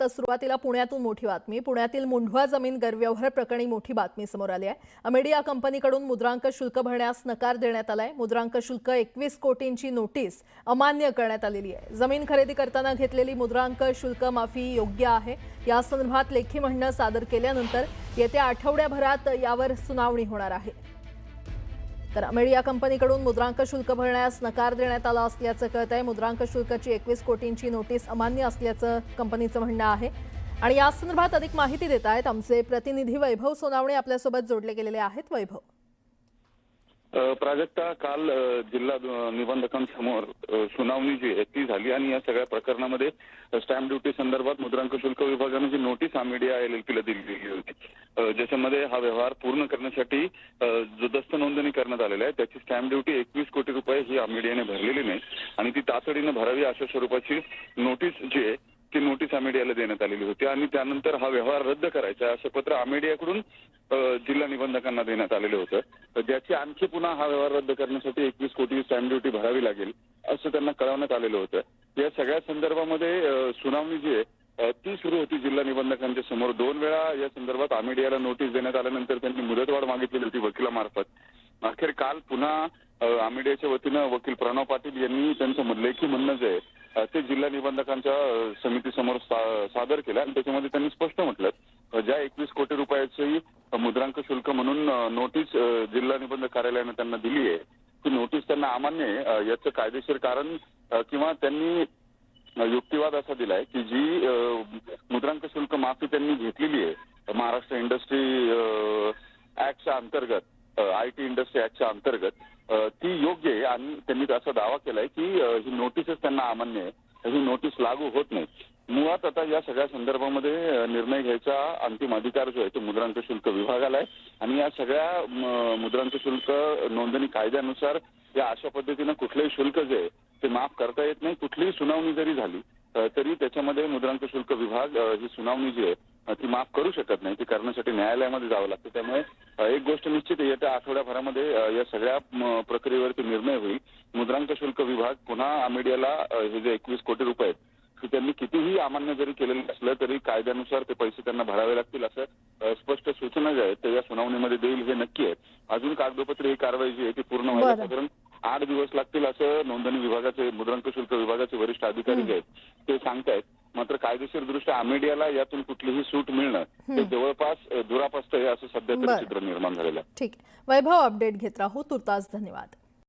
तर सुरुवातीला पुण्यातून मोठी बातमी. पुण्यातील मुंढवा जमीन गैरव्यवहार प्रकरणी मोठी बातमी समोर आली आहे. अमेडिया कंपनीकडून मुद्रांक शुल्क भरण्यास नकार देण्यात आलाय. मुद्रांक शुल्क एकवीस कोटींची नोटीस अमान्य करण्यात आलेली आहे. जमीन खरेदी करताना घेतलेली मुद्रांक शुल्क माफी योग्य आहे. या संदर्भात लेखी म्हणणं सादर केल्यानंतर येत्या आठवड्याभरात यावर सुनावणी होणार आहे. तर अमेडिया कंपनीकडून मुद्रांक शुल्क भरण्यास नकार देण्यात आला असल्याचं कळत आहे मुद्रांक शुल्काची एकवीस कोटींची नोटीस अमान्य असल्याचं कंपनीचं म्हणणं आहे. आणि या संदर्भात अधिक माहिती देत आहेत आमचे प्रतिनिधी वैभव सोनावणे आपल्यासोबत जोडले गेलेले आहेत. वैभव. प्राजक्ता काल जिल्हा निबंधकांसमोर सुनावणी जी आहे ती झाली आणि या सगळ्या प्रकरणामध्ये स्टॅम्प ड्युटी संदर्भात मुद्रांक शुल्क विभागाने जी नोटीस आमिडिया एल एल पीला दिलेली होती ज्याच्यामध्ये हा व्यवहार पूर्ण करण्यासाठी जो दस्त नोंदणी करण्यात आलेला आहे त्याची स्टॅम्प ड्युटी एकवीस कोटी रुपये ही आमिडियाने भरलेली नाही आणि ती तातडीनं भरावी अशा स्वरूपाची नोटीस जी आहे ती नोटीस आमेडियाला देण्यात आलेली होती. आणि त्यानंतर हा व्यवहार रद्द करायचा असं पत्र आमेडियाकडून जिल्हा निबंधकांना देण्यात आलेलं होतं. तर ज्याची आणखी पुन्हा हा व्यवहार रद्द करण्यासाठी एकवीस कोटी स्टॅम्प ड्युटी भरावी लागेल असं त्यांना कळवण्यात आलेलं होतं. या सगळ्या संदर्भामध्ये सुनावणी जी आहे ती सुरू होती जिल्हा निबंधकांच्या समोर. दोन वेळा या संदर्भात आमेडियाला नोटीस देण्यात आल्यानंतर त्यांनी मुदतवाढ मागितलेली होती वकिलामार्फत. अखेर काल पुन्हा आमिडियाच्या वतीनं वकील प्रणव पाटील यांनी त्यांचं लेखी म्हणणं जे आहे ते जिल्हा निबंधकांच्या समितीसमोर सादर केलं आणि त्याच्यामध्ये त्यांनी स्पष्ट म्हटलं ज्या एकवीस कोटी रुपयाची मुद्रांक शुल्क म्हणून नोटीस जिल्हा निबंधक कार्यालयानं त्यांना दिली आहे ती नोटीस त्यांना अमान्य आहे. याचं कायदेशीर कारण किंवा त्यांनी युक्तिवाद असा दिलाय की जी मुद्रांक शुल्क माफी त्यांनी घेतलेली आहे महाराष्ट्र इंडस्ट्री ऍक्टच्या अंतर्गत आय टी इंडस्ट्री ऍक्टच्या अंतर्गत ती योग्य आहे आणि त्यांनी असा दावा केलाय की ही नोटीसच त्यांना अमान्य आहे ही नोटीस लागू होत नाही. मुळात आता या सगळ्या संदर्भामध्ये निर्णय घ्यायचा अंतिम अधिकार जो आहे तो मुद्रांक शुल्क विभागाला आहे आणि या सगळ्या मुद्रांक शुल्क नोंदणी कायद्यानुसार या अशा पद्धतीनं कुठलंही शुल्क जे आहे ते माफ करता येत नाही. कुठलीही सुनावणी जरी झाली तरी त्याच्यामध्ये मुद्रांक शुल्क विभाग ही सुनावणी जी आहे ती माफ करू शकत नाही. ती करण्यासाठी न्यायालयामध्ये जावं लागतं. त्यामुळे एक गोष्ट निश्चित आहे, येत्या आठवड्याभरामध्ये या सगळ्या प्रक्रियेवरती निर्णय होईल. मुद्रांक शुल्क विभाग पुन्हा मीडियाला हे जे एकवीस कोटी रुपये आहेत की त्यांनी कितीही अमान्य जरी केलेलं असलं तरी कायद्यानुसार ते पैसे त्यांना भरावे लागतील असं स्पष्ट सूचना ज्या आहेत त्या या सुनावणीमध्ये देईल हे नक्की आहे. अजून कागदोपत्री ही कारवाई जी आहे ती पूर्ण व्हायला. साधारण आठ दिवस लागतील असं नोंदणी विभागाचे मुद्रांक शुल्क विभागाचे वरिष्ठ अधिकारी जे आहेत ते सांगतायत. मात्र कायदेशीर दृष्ट्या आमेडियाला यातून कुठलीही सूट मिळणं हे जवळपास दुरापास्त आहे असं सध्या तरी. चित्र निर्माण झालेलं आहे. ठीक. वैभव अपडेट घेत राहू. तुर्तास धन्यवाद.